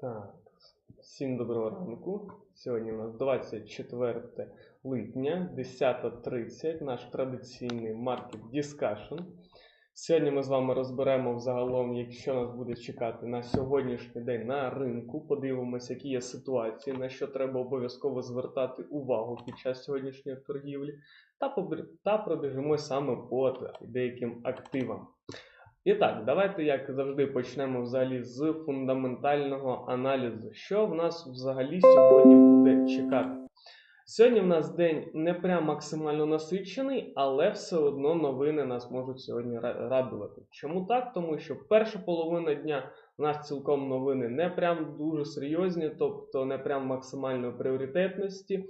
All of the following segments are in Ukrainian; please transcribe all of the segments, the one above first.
Так, всім доброго ранку. Сьогодні у нас 24 липня, 10.30, наш традиційний маркет Discussion. Сьогодні ми з вами розберемо взагалом, якщо нас буде чекати на сьогоднішній день на ринку. Подивимося, які є ситуації, на що треба обов'язково звертати увагу під час сьогоднішньої торгівлі, та, пробіжимо саме по деяким активам. І так, давайте, як завжди, почнемо взагалі з фундаментального аналізу. Що в нас взагалі сьогодні буде чекати? Сьогодні в нас день не прям максимально насичений, але все одно новини нас можуть сьогодні радувати. Чому так? Тому що перша половина дня у нас цілком новини не прям дуже серйозні, тобто не прям максимальної пріоритетності.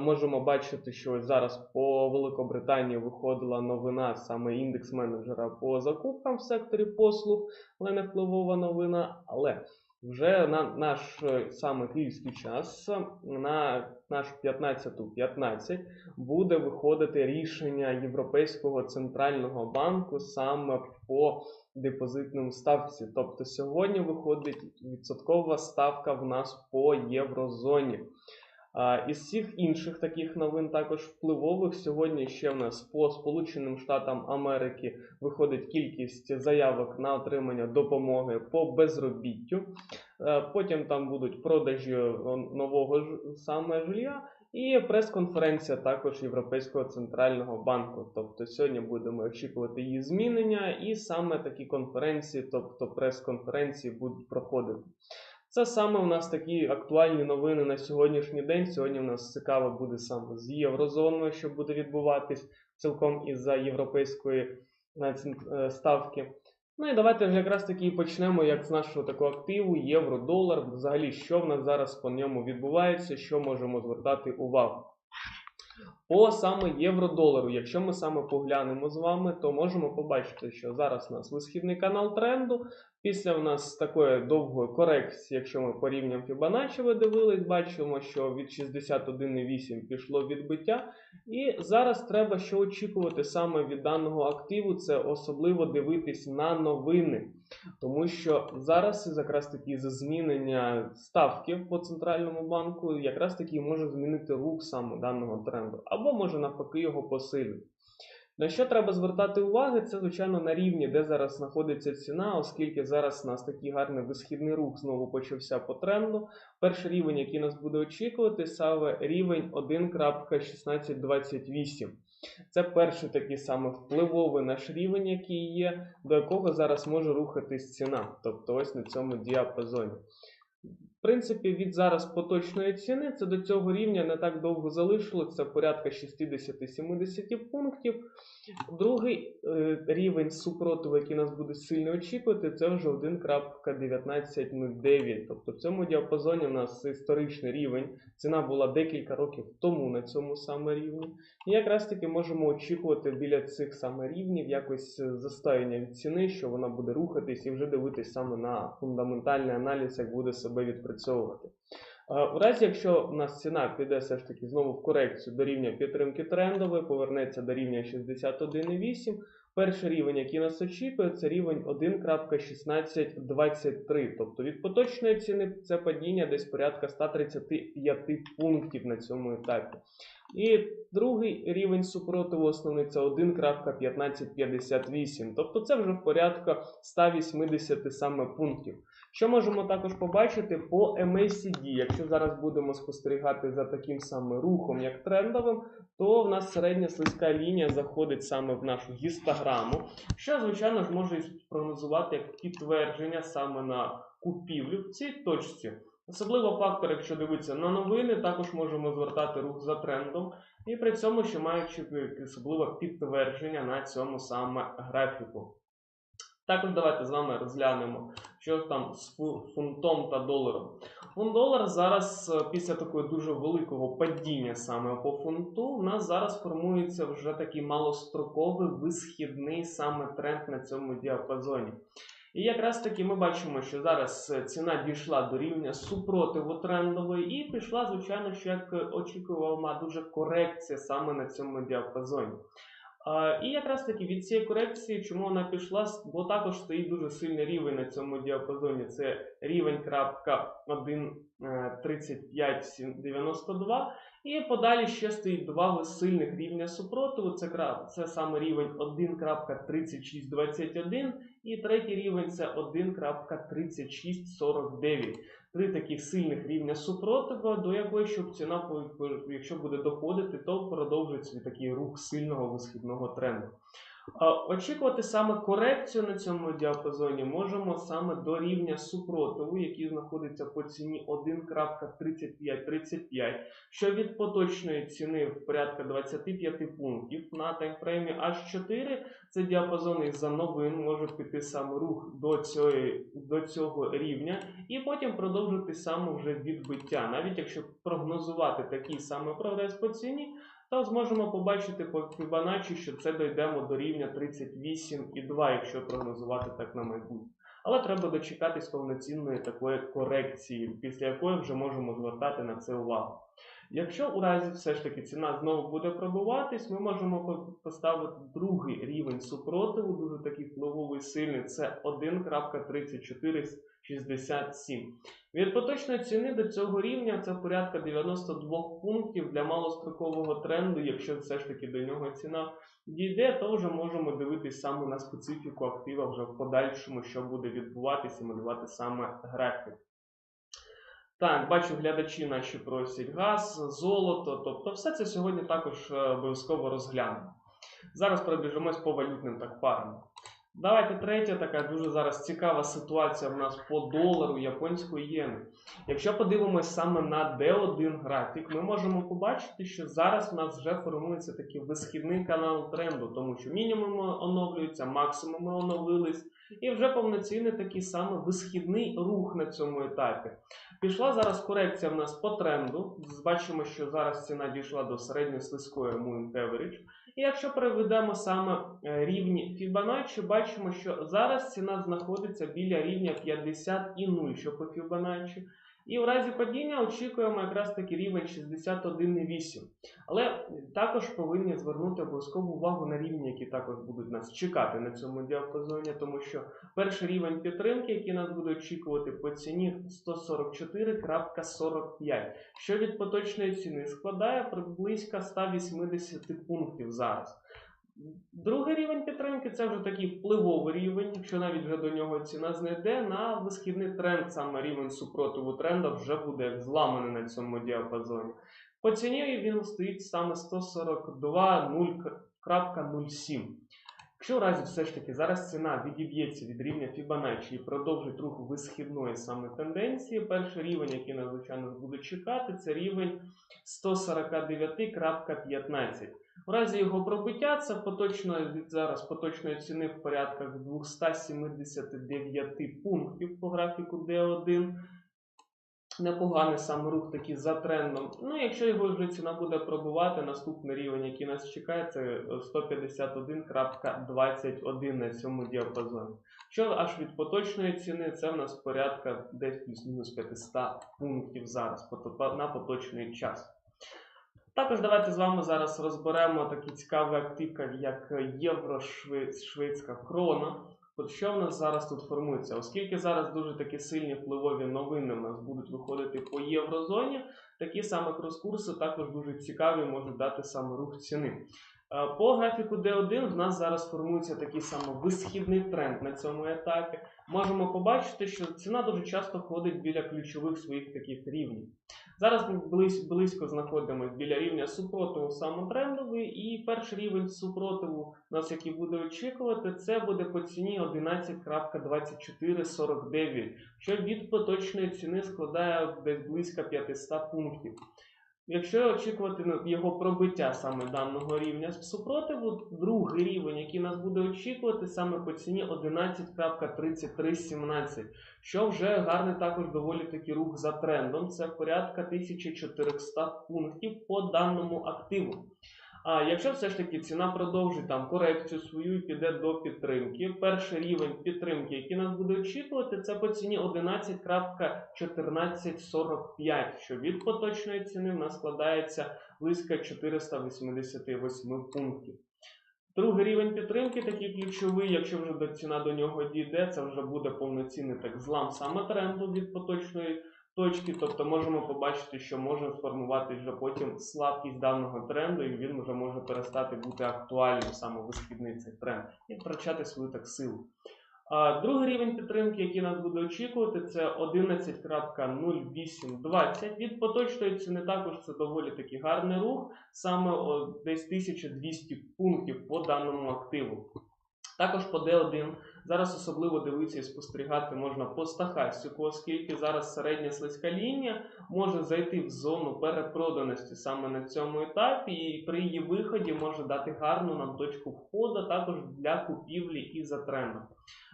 Можемо бачити, що ось зараз по Великобританії виходила новина саме індекс менеджера по закупкам в секторі послуг, але не впливова новина. Але вже на наш е, саме київський час, на наш 15.15 буде виходити рішення Європейського центрального банку саме по депозитному ставці. Тобто сьогодні виходить відсоткова ставка в нас по єврозоні. Із всіх інших таких новин, також впливових, сьогодні ще в нас по Сполученим Штатам Америки виходить кількість заявок на отримання допомоги по безробіттю. Е, Потім там будуть продажі е, нового саме жилья і прес-конференція також Європейського центрального банку. Тобто сьогодні будемо очікувати її змінення, і саме такі конференції, тобто прес-конференції, будуть проходити. Це саме у нас такі актуальні новини на сьогоднішній день. Сьогодні у нас цікаво буде саме з єврозоною, що буде відбуватись цілком із-за європейської е, е, ставки. Ну і давайте якраз таки почнемо як з нашого такого активу, євро, долар. Взагалі, що в нас зараз по ньому відбувається, що можемо звертати увагу. По саме євро-долару, якщо ми саме поглянемо з вами, то можемо побачити, що зараз у нас висхідний канал тренду. Після у нас такої довгої корекції, якщо ми порівнюємо Fibonacci, ви дивились, бачимо, що від 61,8 пішло відбиття. І зараз треба що очікувати саме від даного активу, це особливо дивитись на новини. Тому що зараз якраз таки за змінення ставки по центральному банку, якраз таки може змінити рух саме даного тренду, або може навпаки його посилити. На що треба звертати уваги, це звичайно на рівні, де зараз знаходиться ціна, оскільки зараз у нас такий гарний висхідний рух знову почався по тренду. Перший рівень, який нас буде очікувати, саме рівень 1.1628. Це перший такий саме впливовий наш рівень, який є, до якого зараз може рухатись ціна, тобто ось на цьому діапазоні. Принципі, від зараз поточної ціни це до цього рівня не так довго залишилось, це порядка 60-70 пунктів. Другий е, рівень супротиву, який нас буде сильно очікувати, це вже 1.1909. Тобто в цьому діапазоні у нас історичний рівень. Ціна була декілька років тому на цьому саме рівні. І якраз таки можемо очікувати біля цих саме рівнів якось е, застояння від ціни, що вона буде рухатись і вже дивитись саме на фундаментальний аналіз, як буде себе відпрацьовувати. Е, У разі, якщо у нас ціна піде все ж таки знову в корекцію до рівня підтримки трендової, повернеться до рівня 61,8, перший рівень, який нас очікує, це рівень 1.1623. Тобто від поточної ціни це падіння десь порядка 135 пунктів на цьому етапі. І другий рівень супротиву основний це 1.1558. Тобто це вже в порядку 180 саме пунктів. Що можемо також побачити по MACD, якщо зараз будемо спостерігати за таким самим рухом, як трендовим, то в нас середня слизька лінія заходить саме в нашу гістограму, що, звичайно ж, може спрогнозувати як підтвердження саме на купівлю в цій точці. Особливо фактор, якщо дивитися на новини, також можемо звертати рух за трендом, і при цьому ще маючи особливо підтвердження на цьому саме графіку. Також давайте з вами розглянемо, що там з фунтом та доларом. Фунт-долар зараз е, після такого дуже великого падіння саме по фунту, в нас зараз формується вже такий малостроковий висхідний саме тренд на цьому діапазоні. І якраз таки ми бачимо, що зараз е, ціна дійшла до рівня супротиву трендової і пішла, звичайно, що як е, очікувала дуже корекція саме на цьому діапазоні. І якраз таки від цієї корекції, чому вона пішла, бо також стоїть дуже сильний рівень на цьому діапазоні. Це рівень крапка 1.3592. І подалі ще стоїть два сильних рівня супротиву. Це, це саме рівень 1.3621 і третій рівень це 1.3649. Три таких сильних рівня супротиву, до якої щоб ціна, якщо буде доходити, то продовжить свій такий рух сильного висхідного тренду. Очікувати саме корекцію на цьому діапазоні можемо саме до рівня супротиву, який знаходиться по ціні 1.3535, що від поточної ціни в порядка 25 пунктів на таймфреймі H4 це діапазон із-за новин може піти саме рух до, цієї, до цього рівня і потім продовжити саме вже відбиття. Навіть якщо прогнозувати такий саме прогрес по ціні, то зможемо побачити по Fibonacci, що це дійдемо до рівня 38,2, якщо прогнозувати так на майбутнє. Але треба дочекатись повноцінної такої корекції, після якої вже можемо звертати на це увагу. Якщо у разі все ж таки ціна знову буде пробуватись, ми можемо поставити другий рівень супротиву, дуже такий впливовий сильний, це 1.3467. Від поточної ціни до цього рівня це порядка 92 пунктів для малострокового тренду. Якщо все ж таки до нього ціна дійде, то вже можемо дивитись саме на специфіку актива вже в подальшому, що буде відбуватися, малювати саме графік. Так, бачу, глядачі наші просять газ, золото, тобто все це сьогодні також е, обов'язково розглянемо. Зараз пробіжимось по валютним так парам. Давайте третя така дуже зараз цікава ситуація в нас по долару японської єни. Якщо подивимось саме на D1 графік, ми можемо побачити, що зараз в нас вже формується такий висхідний канал тренду, тому що мінімуми оновлюються, максимуми оновились, і вже повноцінний такий саме висхідний рух на цьому етапі. Пішла зараз корекція в нас по тренду. Бачимо, що зараз ціна дійшла до середньої слизької Moving Average. І якщо проведемо саме е, рівні Fibonacci, бачимо, що зараз ціна знаходиться біля рівня 50 і 0, що по Fibonacci. І в разі падіння очікуємо якраз таки рівень 61,8. Але також повинні звернути обов'язкову увагу на рівні, які також будуть нас чекати на цьому діапазоні, тому що перший рівень підтримки, який нас буде очікувати по ціні 144.45, що від поточної ціни складає приблизько 180 пунктів зараз. Другий рівень підтримки це вже такий впливовий рівень, якщо навіть вже до нього ціна знайде, на висхідний тренд, саме рівень супротиву тренда вже буде зламаний на цьому діапазоні. По ціні він стоїть саме 142.0.07. Якщо в разі все ж таки зараз ціна відіб'ється від рівня Fibonacci і продовжить рух висхідної саме тенденції, перший рівень, який нас звичайно буде чекати, це рівень 149.15. В разі його пробиття це поточно від зараз поточної ціни в порядках 279 пунктів по графіку D1. Непоганий сам рух такий за трендом. Ну, якщо його вже ціна буде пробувати, наступний рівень, який нас чекає, це 151.21 на цьому діапазоні. Що аж від поточної ціни, це в нас порядка десь плюс-мінус 500 пунктів зараз на поточний час. Також давайте з вами зараз розберемо такий цікавий актив, як євро-швейцька крона. От що в нас зараз тут формується? Оскільки зараз дуже такі сильні впливові новини у нас будуть виходити по єврозоні, такі саме крос-курси також дуже цікаві можуть дати саме рух ціни. Е, По графіку D1 в нас зараз формується такий саме висхідний тренд на цьому етапі. Можемо побачити, що ціна дуже часто ходить біля ключових своїх таких рівнів. Зараз ми близь- близько знаходимося біля рівня супротиву саме і перший рівень супротиву нас, який буде очікувати, це буде по ціні 11.2449, що від поточної ціни складає десь близько 500 пунктів. Якщо очікувати його пробиття саме даного рівня супротиву, другий рівень, який нас буде очікувати, саме по ціні 11.3317, що вже гарний також доволі таки рух за трендом. Це порядка 1400 пунктів по даному активу. А якщо все ж таки ціна продовжить там корекцію свою і піде до підтримки, перший рівень підтримки, який нас буде очікувати, це по ціні 11.1445, що від поточної ціни в нас складається близько 488 пунктів. Другий рівень підтримки, такий ключовий, якщо вже ціна до нього дійде, це вже буде повноцінний так злам саме тренду від поточної точки. Тобто можемо побачити, що може сформувати вже потім слабкість даного тренду, і він вже може перестати бути актуальним саме висхідний цей тренд і втрачати свою так силу. Другий рівень підтримки, який нас буде очікувати, це 11.0820. Від поточної ціни також це доволі таки гарний рух, саме десь 1200 пунктів по даному активу. Також по D1 зараз особливо дивитися і спостерігати можна по стахастику, оскільки зараз середня слизька лінія може зайти в зону перепроданості саме на цьому етапі, і при її виході може дати гарну нам точку входу також для купівлі і за трендом.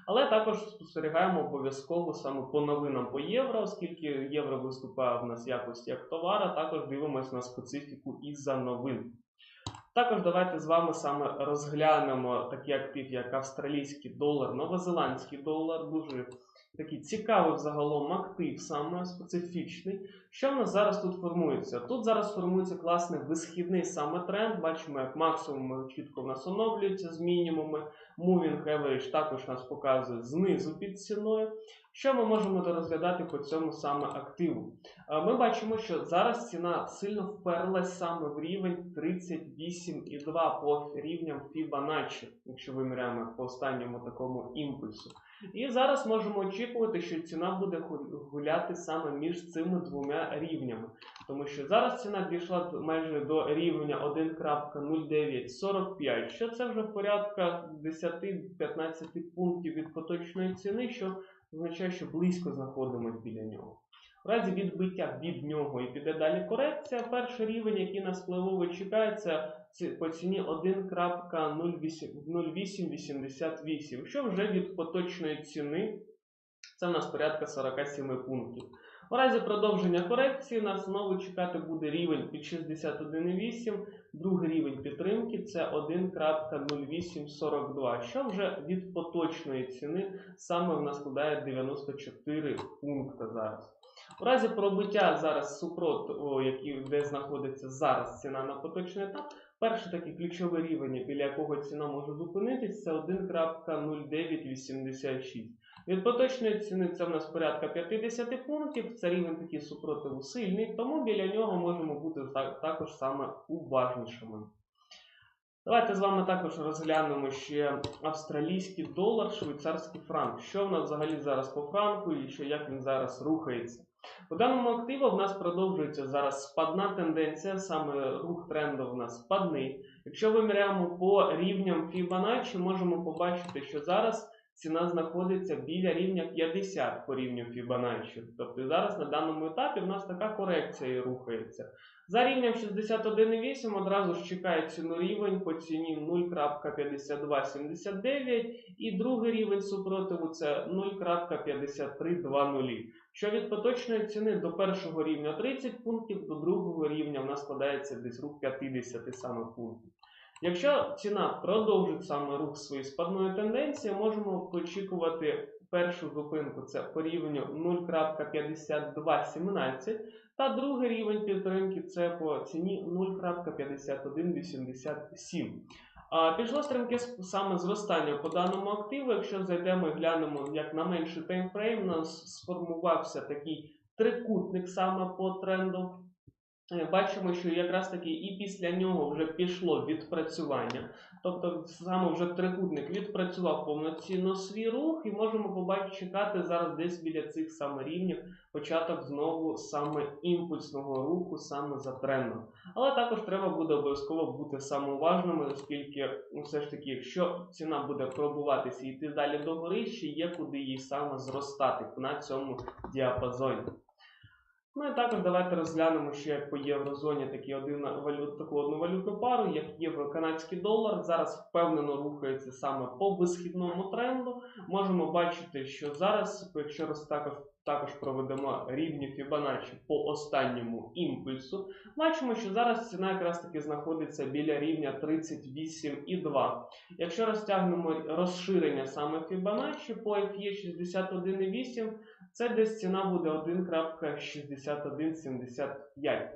Але також спостерігаємо обов'язково саме по новинам по євро, оскільки євро виступає в нас якості як товара, також дивимося на специфіку із-за новин. Також давайте з вами саме розглянемо такий актив, як австралійський долар, новозеландський долар. Дуже такий цікавий взагалом актив, саме специфічний. Що в нас зараз тут формується? Тут зараз формується класний висхідний саме тренд. Бачимо, як максимум чітко в нас оновлюється з мінімумами. Moving Average також нас показує знизу під ціною. Що ми можемо розглядати по цьому саме активу? Е, Ми бачимо, що зараз ціна сильно вперлась саме в рівень 38,2 по рівням Fibonacci, якщо виміряємо по останньому такому імпульсу. І зараз можемо очікувати, що ціна буде гу- гуляти саме між цими двома рівнями. Тому що зараз ціна дійшла майже до рівня 1.0945, що це вже порядка 10-15 пунктів від поточної ціни, що означає, що близько знаходимося біля нього. В разі відбиття від нього і піде далі корекція, перший рівень, який нас впливово чекає, це ці- по ціні 1.0888, що вже від поточної ціни це в нас порядка 47 пунктів. У разі продовження корекції нас знову чекати буде рівень під 61,8, другий рівень підтримки це 1.0842, що вже від поточної ціни саме в нас складає 94 пункти зараз. У разі пробиття зараз супротиву, який, де знаходиться зараз ціна на поточний етап, перший такий ключовий рівень, біля якого ціна може зупинитись, це 1.0986. Від поточної ціни це в нас порядка 50 пунктів, це рівень такий супротиву сильний, тому біля нього можемо бути також саме уважнішими. Давайте з вами також розглянемо ще австралійський долар, швейцарський франк. Що в нас взагалі зараз по франку і що, як він зараз рухається. По даному активу в нас продовжується зараз спадна тенденція, саме рух тренду в нас спадний. Якщо виміряємо по рівням Fibonacci, можемо побачити, що зараз ціна знаходиться біля рівня 50 по рівню Fibonacci. Тобто зараз на даному етапі в нас така корекція і рухається. За рівнем 61,8 одразу ж чекає ціну рівень по ціні 0.5279 і другий рівень супротиву це 0.5320. Що від поточної ціни до першого рівня 30 пунктів, до другого рівня в нас складається десь рух 50 саме пунктів. Якщо ціна продовжить саме рух своєї спадної тенденції, можемо очікувати першу зупинку це по рівню 0.5217, та другий рівень підтримки це по ціні 0.5187. А, Пішло стрімке саме зростання по даному активу. Якщо зайдемо і глянемо як на менший таймфрейм, у нас сформувався такий трикутник саме по тренду. Е, Бачимо, що якраз таки і після нього вже пішло відпрацювання. Тобто саме вже трикутник відпрацював повноцінно свій рух, і можемо побачити чекати зараз десь біля цих саме рівнів початок знову саме імпульсного руху, саме за трендом. Але також треба буде обов'язково бути самоуважними, оскільки ну, все ж таки, якщо ціна буде пробуватися і йти далі догори, ще є куди їй саме зростати на цьому діапазоні. Ну і також давайте розглянемо ще по єврозоні такі один валют, таку одну валютну пару, як євро-канадський долар. Зараз впевнено рухається саме по висхідному тренду. Можемо бачити, що зараз, якщо роз також, також проведемо рівні Fibonacci по останньому імпульсу, бачимо, що зараз ціна якраз таки знаходиться біля рівня 38,2. Якщо розтягнемо розширення саме Fibonacci по FE 61,8, Це десь ціна буде 1.6175.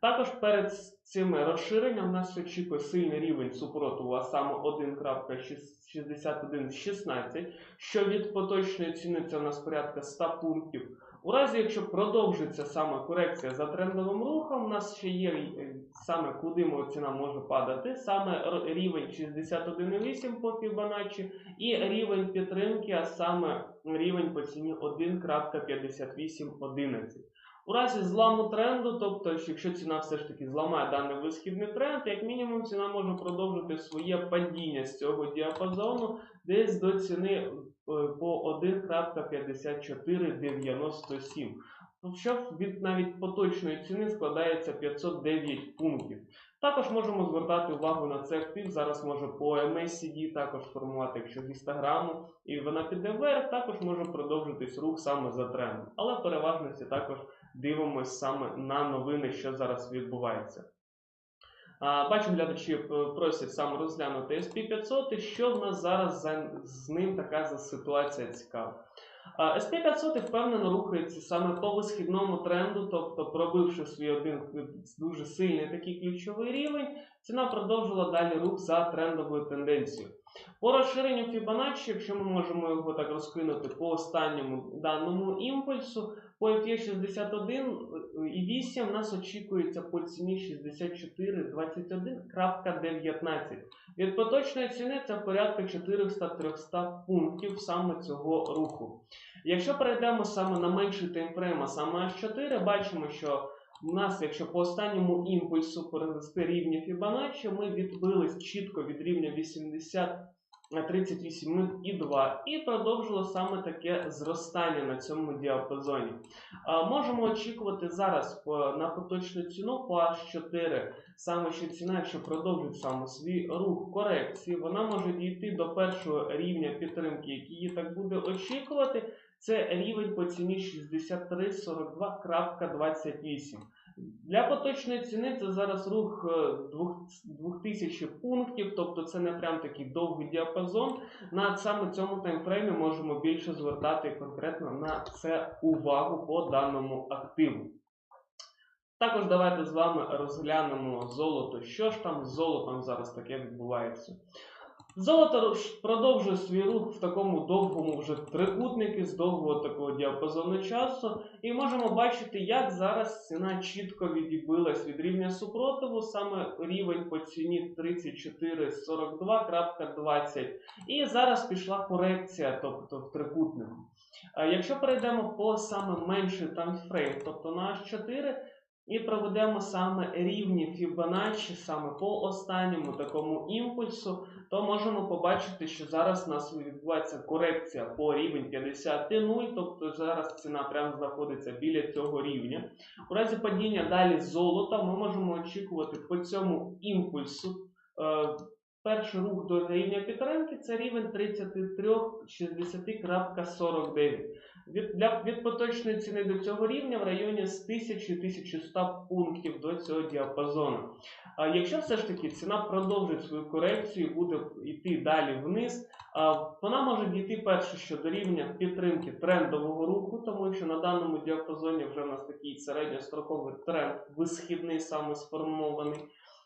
Також перед цим розширенням нас очікує сильний рівень супротиву, а саме 1.6116, що від поточної ціни це у нас порядка 100 пунктів. У разі, якщо продовжиться саме корекція за трендовим рухом, у нас ще є е, саме куди ціна може падати, саме рівень 61,8 по Fibonacci і рівень підтримки, а саме рівень по ціні 1.5811. У разі зламу тренду, тобто якщо ціна все ж таки зламає даний висхідний тренд, як мінімум ціна може продовжити своє падіння з цього діапазону десь до ціни е, по 1.5497. Що від навіть поточної ціни складається 509 пунктів. Також можемо звертати увагу на цей актив. Зараз може по MACD також формувати, якщо гістограму, і вона піде вверх, також може продовжитись рух саме за трендом. Але в переважності також дивимося саме на новини, що зараз відбувається. Бачу, глядачі е, просять саме розглянути SP500, і що в нас зараз за, з ним така за ситуація цікава. А, SP500 впевнено рухається саме по висхідному тренду, тобто пробивши свій один дуже сильний такий ключовий рівень, ціна продовжила далі рух за трендовою тенденцією. По розширенню Fibonacci, якщо ми можемо його так розкинути по останньому даному імпульсу, по FE 61,8 нас очікується по ціні 64,21.19. Від поточної ціни це порядка 400-300 пунктів саме цього руху. Якщо перейдемо саме на менший таймфрейм, а саме H4, бачимо, що у нас, якщо по останньому імпульсу перевести рівні Fibonacci, ми відбились чітко від рівня 80 на 38,2 і продовжило саме таке зростання на цьому діапазоні. Можемо очікувати зараз на поточну ціну по H4, саме що ціна, якщо продовжить саме свій рух корекції, вона може дійти до першого рівня підтримки, який її так буде очікувати. Це рівень по ціні 6342.28. Для поточної ціни це зараз рух е, 2000 пунктів, тобто це не прям такий довгий діапазон. На саме цьому таймфреймі можемо більше звертати конкретно на це увагу по даному активу. Також давайте з вами розглянемо золото. Що ж там з золотом зараз таке відбувається? Золото продовжує свій рух в такому довгому вже трикутнику з довгого такого діапазону часу. І можемо бачити, як зараз ціна чітко відібилась від рівня супротиву, саме рівень по ціні 3442.20. І зараз пішла корекція, тобто в трикутнику. Якщо перейдемо по саме менший таймфрейм, тобто на H4, і проведемо саме рівні Fibonacci саме по останньому такому імпульсу, то можемо побачити, що зараз у нас відбувається корекція по рівень 50,0, тобто зараз ціна прямо знаходиться біля цього рівня. У разі падіння далі золота ми можемо очікувати по цьому імпульсу. Е, перший рух до рівня підтримки це рівень 33,60.49. Від, для, від поточної ціни до цього рівня в районі з 1000-1100 пунктів до цього діапазону. А якщо все ж таки ціна продовжить свою корекцію буде йти далі вниз, а, вона може дійти перше, що до рівня підтримки трендового руху, тому що на даному діапазоні вже в нас такий середньостроковий тренд висхідний саме сформований.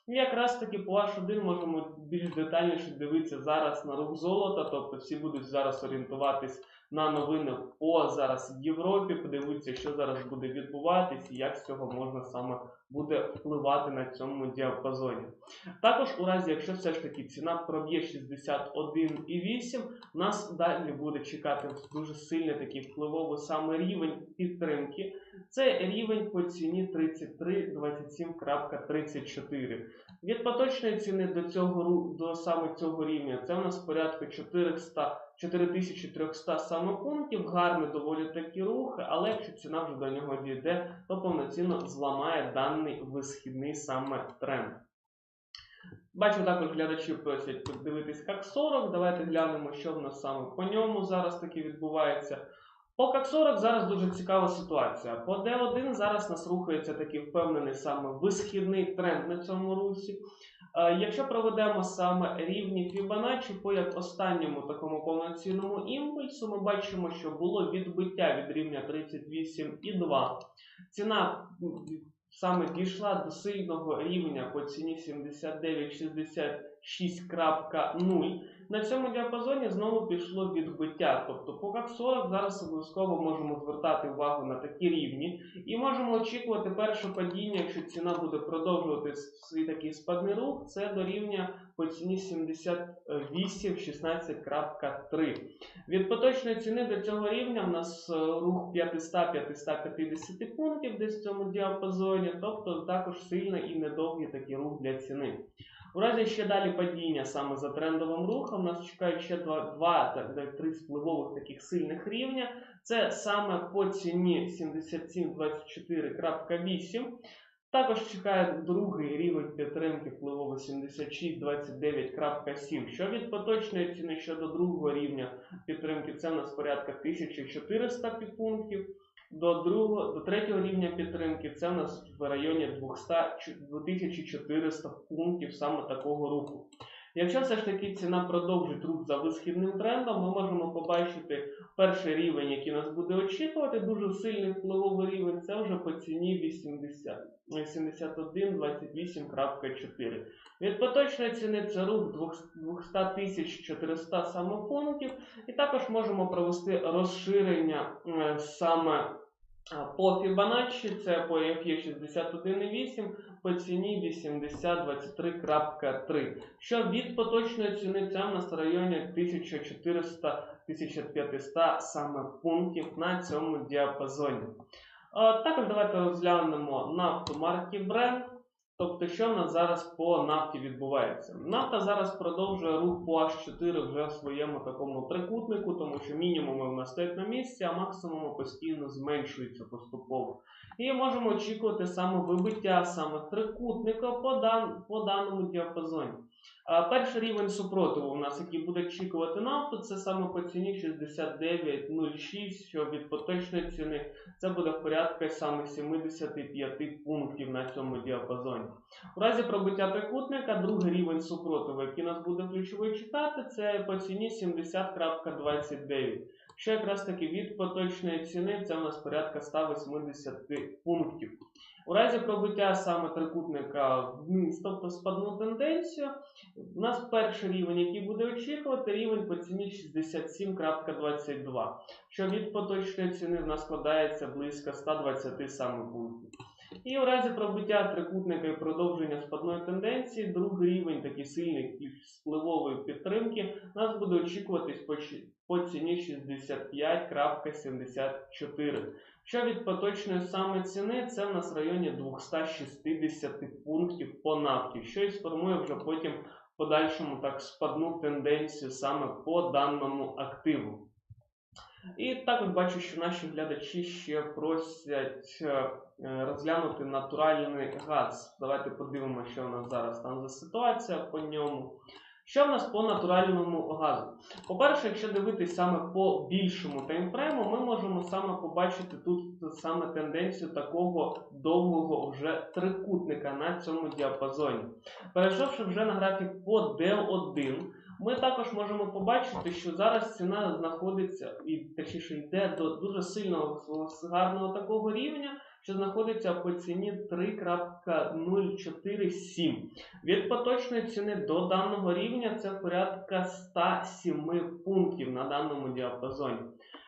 І якраз таки по H1 можемо більш детальніше дивитися зараз на рух золота, тобто всі будуть зараз орієнтуватись на новини по зараз Європі, подивитися, що зараз буде відбуватись і як з цього можна саме буде впливати на цьому діапазоні. Також у разі, якщо все ж таки ціна проб'є 61,8, нас далі буде чекати дуже сильний такий впливовий саме рівень підтримки. Це рівень по ціні 33,27.34. Від поточної ціни до цього до саме цього рівня це у нас порядка 400 4300 саме пунктів, гарний доволі такі рухи, але якщо ціна вже до нього дійде, то повноцінно зламає даний висхідний саме тренд. Бачу, також глядачі просять подивитись як 40. Давайте глянемо, що в нас саме по ньому зараз таки відбувається. По как 40 зараз дуже цікава ситуація. По D1 зараз нас рухається такий впевнений саме висхідний тренд на цьому русі. Якщо проведемо саме рівні Фібоначчі по як останньому такому повноцінному імпульсу, ми бачимо, що було відбиття від рівня 38,2. Ціна саме дійшла до сильного рівня по ціні 79,66.0. На цьому діапазоні знову пішло відбиття. Тобто по CAC 40 зараз обов'язково можемо звертати увагу на такі рівні і можемо очікувати перше падіння, якщо ціна буде продовжувати свій такий спадний рух, це до рівня по ціні 78,16.3. Від поточної ціни до цього рівня в нас е, рух 500-550 пунктів десь в цьому діапазоні, тобто також сильний і недовгий такий рух для ціни. У разі ще далі падіння саме за трендовим рухом, нас чекають ще два, два та- та три спливових таких сильних рівня. Це саме по ціні 7724.8. Також чекає другий рівень підтримки впливово 7629.7. Що від поточної ціни щодо другого рівня підтримки, це в нас порядка 1400 пунктів. До другого, до третього рівня підтримки це в нас в районі 200, 2400 пунктів саме такого руху. Якщо все ж таки ціна продовжить рух за висхідним трендом, ми можемо побачити перший рівень, який нас буде очікувати, дуже сильний впливовий рівень, це вже по ціні 80, 71,28.4. Від поточної ціни це рух 200 400 саме пунктів, і також можемо провести розширення е, саме по Fibonacci, це по EFE 61,8, по ціні 8023.3. Що від поточної ціни це в нас в районі 1400-1500 саме пунктів на цьому діапазоні. Також давайте розглянемо нафту марки Brent. Тобто, що в нас зараз по нафті відбувається? Нафта зараз продовжує рух по H4 вже в своєму такому трикутнику, тому що мінімуми в нас стоять на місці, а максимуми постійно зменшуються поступово. І можемо очікувати саме вибиття саме трикутника по, дан, по даному діапазоні. А перший рівень супротиву у нас, який буде очікувати нафту, це саме по ціні 69,06, що від поточної ціни це буде в порядку саме 75 пунктів на цьому діапазоні. У разі пробиття трикутника, другий рівень супротиву, який нас буде ключовий читати, це по ціні 70.29. Що якраз таки від поточної ціни це у нас порядка 180 пунктів. У разі пробиття саме трикутника вниз, тобто спадну тенденцію, у нас перший рівень, який буде очікувати, рівень по ціні 67.22, що від поточної ціни в нас складається близько 120 саме пунктів. І у разі пробиття трикутника і продовження спадної тенденції, другий рівень, такий сильний і спливової підтримки, нас буде очікуватись по, ціні 65.74. Що від поточної саме ціни, це в нас в районі 260 пунктів по нафті, що і сформує вже потім в подальшому так спадну тенденцію саме по даному активу. І також бачу, що наші глядачі ще просять е, розглянути натуральний газ. Давайте подивимося, що у нас зараз там за ситуація по ньому. Що в нас по натуральному газу? По-перше, якщо дивитись саме по більшому таймфрейму, ми можемо саме побачити тут саме тенденцію такого довгого вже трикутника на цьому діапазоні. Перейшовши вже на графік по D1, ми також можемо побачити, що зараз ціна знаходиться і точніше йде до дуже сильного гарного такого рівня, що знаходиться по ціні 3.047. Від поточної ціни до даного рівня це порядка 107 пунктів на даному діапазоні.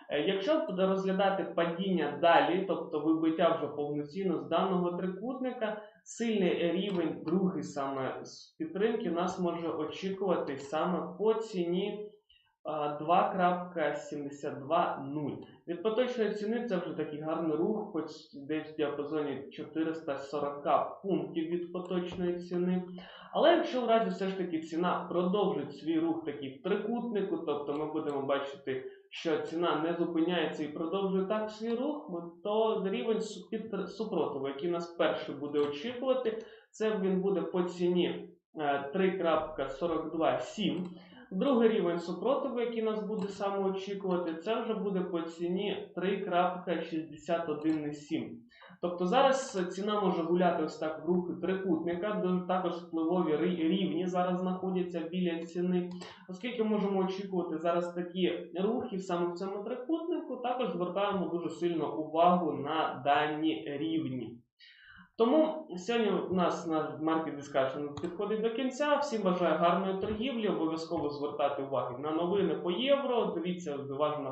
Е, Якщо буде розглядати падіння далі, тобто вибиття вже повноцінно з даного трикутника, сильний рівень, другий саме з підтримки, нас може очікувати саме по ціні 2.720. Від поточної ціни це вже такий гарний рух, хоч десь в діапазоні 440 пунктів від поточної ціни. Але якщо в разі все ж таки ціна продовжить свій рух такий в трикутнику, тобто ми будемо бачити, що ціна не зупиняється і продовжує так свій рух, то рівень супротиву, який нас перший буде очікувати, це він буде по ціні е, 3.427. Другий рівень супротиву, який нас буде саме очікувати, це вже буде по ціні 3.61,7. Тобто зараз ціна може гуляти ось так в рухи трикутника, також впливові рівні зараз знаходяться біля ціни. Оскільки можемо очікувати зараз такі рухи саме в цьому трикутнику, також звертаємо дуже сильно увагу на дані рівні. Тому сьогодні у нас на Market Discussion підходить до кінця. Всім бажаю гарної торгівлі. Обов'язково звертати увагу на новини по євро. Дивіться уважно на